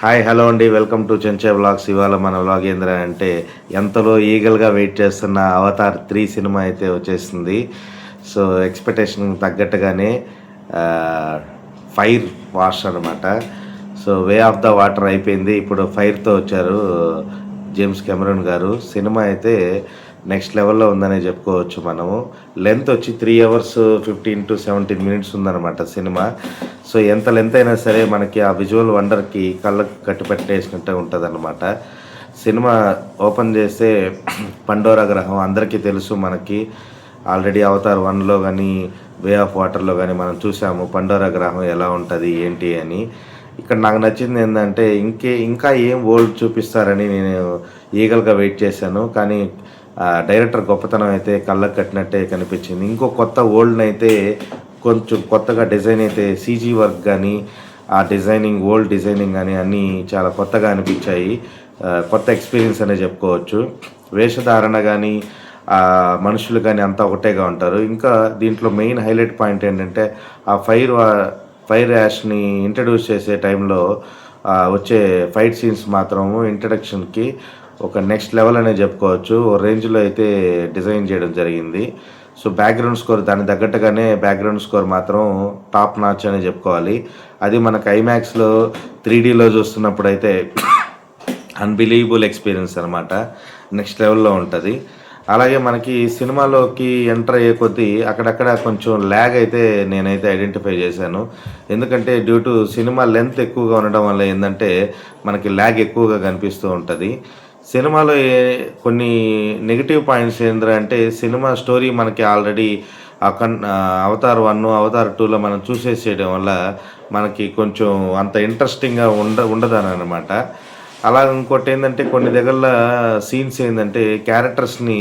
Hi hello అండి. Welcome to Chenche vlogs ఇవాళ మన బ్లాగ్ ఏంద్ర అంటే ఎంతలో ఈగల్గా వెయిట్ చేస్తున్న అవతార్ త్రీ సినిమా అయితే వచ్చేసింది. సో ఎక్స్పెక్టేషన్ తగ్గట్టుగానే ఫైర్ వాష్ అనమాట so way of the water అయిపోయింది. ఇప్పుడు ఫైర్తో వచ్చారు జేమ్స్ కెమెరూన్ గారు. సినిమా అయితే నెక్స్ట్ లెవెల్లో ఉందనే చెప్పుకోవచ్చు మనము. లెంత్ వచ్చి three hours fifteen to seventeen minutes ఉందన్నమాట సినిమా. సో ఎంత లెంత్ అయినా సరే మనకి ఆ విజువల్ వండర్కి కళ్ళకు కట్టిపెట్టేసినట్టే ఉంటుంది సినిమా ఓపెన్ చేస్తే పండోరా గ్రహం అందరికీ తెలుసు మనకి. ఆల్రెడీ అవతార్ వన్లో కానీ వే ఆఫ్ వాటర్లో కానీ మనం చూసాము పండోరా గ్రహం ఎలా ఉంటుంది ఏంటి అని. ఇక్కడ నాకు నచ్చింది ఏంటంటే ఇంకే ఇంకా ఏం వరల్డ్ చూపిస్తారని నేను ఈగల్గా వెయిట్ చేశాను. కానీ డైరెక్టర్ గొప్పతనం అయితే కళ్ళకు కట్టినట్టే కనిపించింది. ఇంకో కొత్త ఓల్డ్ని అయితే కొంచెం కొత్తగా డిజైన్ అయితే సీజీ వర్క్ కానీ ఆ డిజైనింగ్ ఓల్డ్ డిజైనింగ్ కానీ అన్నీ చాలా కొత్తగా అనిపించాయి. కొత్త ఎక్స్పీరియన్స్ అనే చెప్పుకోవచ్చు. వేషధారణ కానీ మనుషులు కానీ అంతా ఒకటేగా ఉంటారు. ఇంకా దీంట్లో మెయిన్ హైలైట్ పాయింట్ ఏంటంటే ఆ ఫైర్ ఫైర్ యాష్ని ఇంట్రడ్యూస్ చేసే టైంలో వచ్చే ఫైట్ సీన్స్ మాత్రము ఇంట్రడక్షన్కి ఒక నెక్స్ట్ లెవెల్ అనే చెప్పుకోవచ్చు. ఓ రేంజ్లో అయితే డిజైన్ చేయడం జరిగింది. సో బ్యాక్గ్రౌండ్ స్కోర్ దాని తగ్గట్టుగానే బ్యాక్గ్రౌండ్ స్కోర్ మాత్రం టాప్ నాచ్ అని చెప్పుకోవాలి. అది మనకు ఐమాక్స్లో త్రీ డీలో చూస్తున్నప్పుడు అయితే అన్బిలీవబుల్ ఎక్స్పీరియన్స్ అనమాట నెక్స్ట్ లెవెల్లో ఉంటుంది. అలాగే మనకి సినిమాలోకి ఎంటర్ అయ్యే కొద్దీ అక్కడక్కడ కొంచెం ల్యాగ్ అయితే నేనైతే ఐడెంటిఫై చేశాను. ఎందుకంటే డ్యూ టు సినిమా లెంత్ ఎక్కువగా ఉండడం వల్ల ఏంటంటే మనకి ల్యాగ్ ఎక్కువగా కనిపిస్తూ ఉంటుంది. సినిమాలో కొన్ని నెగిటివ్ పాయింట్స్ ఏంద్రా అంటే సినిమా స్టోరీ మనకి ఆల్రెడీ అక్కడ అవతార్ వన్ అవతార్ టూలో మనం చూసేసేయడం వల్ల మనకి కొంచెం అంత ఇంట్రెస్టింగ్గా ఉండ ఉండదని అనమాట అలా ఇంకోటి ఏంటంటే కొన్ని దగ్గర సీన్స్ ఏంటంటే క్యారెక్టర్స్ని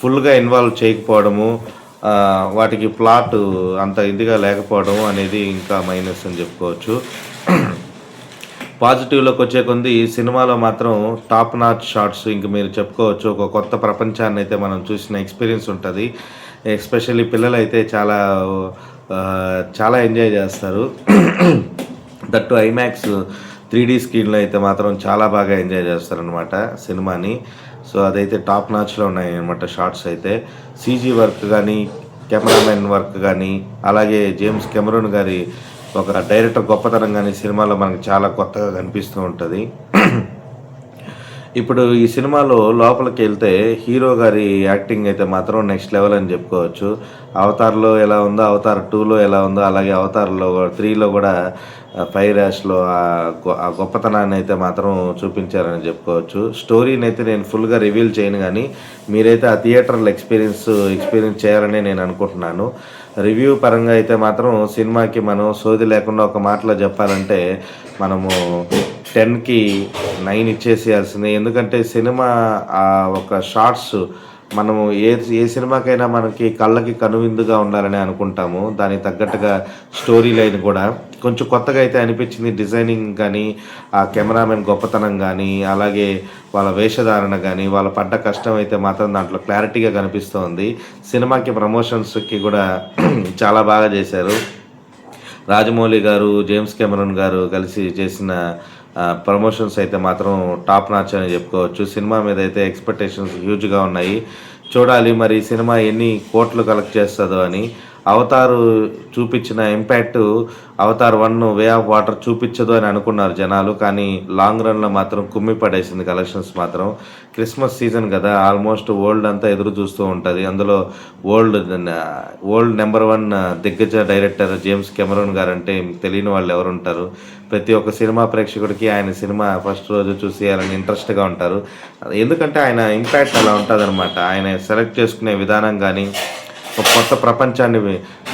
ఫుల్గా ఇన్వాల్వ్ చేయకపోవడము వాటికి ప్లాట్ అంత ఇదిగా లేకపోవడం అనేది ఇంకా మైనస్ అని చెప్పుకోవచ్చు. పాజిటివ్లోకి వచ్చే కొంది సినిమాలో మాత్రం టాప్ నాచ్ షార్ట్స్ ఇంక మీరు చెప్పుకోవచ్చు. ఒక కొత్త ప్రపంచాన్ని అయితే మనం చూసిన ఎక్స్పీరియన్స్ ఉంటుంది. ఎస్పెషల్లీ పిల్లలు అయితే చాలా చాలా ఎంజాయ్ చేస్తారు. దట్టు ఐమాక్స్ త్రీ డీ స్క్రీన్లో అయితే మాత్రం చాలా బాగా ఎంజాయ్ చేస్తారనమాట సినిమాని. సో అదైతే టాప్ నాచ్లో ఉన్నాయి అనమాట షార్ట్స్ అయితే. సీజీ వర్క్ కానీ కెమెరామెన్ వర్క్ కానీ అలాగే జేమ్స్ కెమెరూన్ గారి ఒక డైరెక్టర్ గొప్పతనం కానీ సినిమాలో మనకు చాలా కొత్తగా కనిపిస్తూ ఉంటుంది. ఇప్పుడు ఈ సినిమాలో లోపలికి వెళ్తే హీరో గారి యాక్టింగ్ అయితే మాత్రం నెక్స్ట్ లెవెల్ అని చెప్పుకోవచ్చు. అవతార్లో ఎలా ఉందో అవతార్ టూలో ఎలా ఉందో అలాగే అవతార్లో త్రీలో కూడా ఫైర్ యాష్లో ఆ గొప్పతనాన్ని అయితే మాత్రం చూపించారని చెప్పుకోవచ్చు. స్టోరీని అయితే నేను ఫుల్గా రివీల్ చేయను కానీ మీరైతే ఆ థియేటర్లో ఎక్స్పీరియన్స్ ఎక్స్పీరియన్స్ చేయాలని నేను అనుకుంటున్నాను. రివ్యూ పరంగా అయితే మాత్రం సినిమాకి మనం సోది లేకుండా ఒక మాటలో చెప్పాలంటే మనము టెన్కి నైన్ ఇచ్చేసేయాల్సిందే. ఎందుకంటే సినిమా ఆ ఒక షార్ట్స్ మనము ఏ ఏ సినిమాకైనా మనకి కళ్ళకి కనువిందుగా ఉండాలని అనుకుంటాము. దానికి తగ్గట్టుగా స్టోరీ లైన్ కూడా. కొంచెం కొత్తగా అయితే అనిపించింది డిజైనింగ్ కానీ ఆ కెమెరామెన్ గొప్పతనం కానీ అలాగే వాళ్ళ వేషధారణ కానీ వాళ్ళ పడ్డ కష్టం అయితే మాత్రం దాంట్లో క్లారిటీగా కనిపిస్తోంది. సినిమాకి ప్రమోషన్స్కి కూడా చాలా బాగా చేశారు. రాజమౌళి గారు జేమ్స్ కెమెరన్ గారు కలిసి చేసిన ప్రమోషన్స్ అయితే మాత్రం టాప్ నాచ్ అని చెప్పుకోవచ్చు. సినిమా మీద అయితే ఎక్స్పెక్టేషన్స్ హ్యూజ్గా ఉన్నాయి. చూడాలి మరి సినిమా ఎన్ని కోట్లు కలెక్ట్ చేస్తుందో అని. అవతారు చూపించిన impact Avatar one way of water చూపించదు అని అనుకున్నారు జనాలు కానీ లాంగ్ రన్లో మాత్రం కుమ్మి పడేసింది కలెక్షన్స్ మాత్రం. క్రిస్మస్ సీజన్ కదా ఆల్మోస్ట్ వరల్డ్ అంతా ఎదురు చూస్తూ ఉంటుంది. అందులో వరల్డ్ వరల్డ్ నెంబర్ వన్ దిగ్గజ డైరెక్టర్ జేమ్స్ కెమెరూన్ గారు అంటే తెలియని వాళ్ళు ఎవరు ఉంటారు. ప్రతి ఒక్క సినిమా ప్రేక్షకుడికి ఆయన సినిమా ఫస్ట్ రోజు చూసేయాలని ఇంట్రెస్ట్గా ఉంటారు. ఎందుకంటే ఆయన ఇంపాక్ట్ అలా ఉంటుంది ఆయన సెలెక్ట్ చేసుకునే విధానం కానీ ఒక కొత్త ప్రపంచాన్ని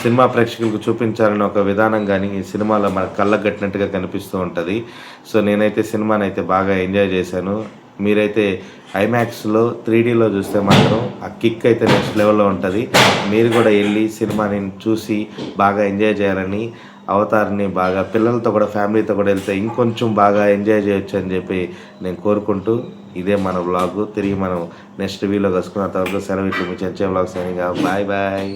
సినిమా ప్రేక్షకులకు చూపించాలని ఒక విధానం కానీ ఈ సినిమాలో మన కళ్ళకు కట్టినట్టుగా కనిపిస్తూ ఉంటుంది. సో నేనైతే సినిమాని అయితే బాగా ఎంజాయ్ చేశాను. మీరైతే ఐమాక్స్లో త్రీడీలో చూస్తే మాత్రం ఆ కిక్ అయితే నెక్స్ట్ లెవెల్లో ఉంటుంది. మీరు కూడా వెళ్ళి సినిమాని చూసి బాగా ఎంజాయ్ చేయాలని అవతార్ని బాగా పిల్లలతో కూడా ఫ్యామిలీతో కూడా వెళ్తే ఇంకొంచెం బాగా ఎంజాయ్ చేయొచ్చు అని చెప్పి నేను కోరుకుంటూ ఇదే మన వ్లాగ్ తిరిగి మనం నెక్స్ట్ వీలో కలుసుకున్న తర్వాత సెలవు ఇట్లు. మీ చర్చే వ్లాగ్స్ అని బాయ్ బాయ్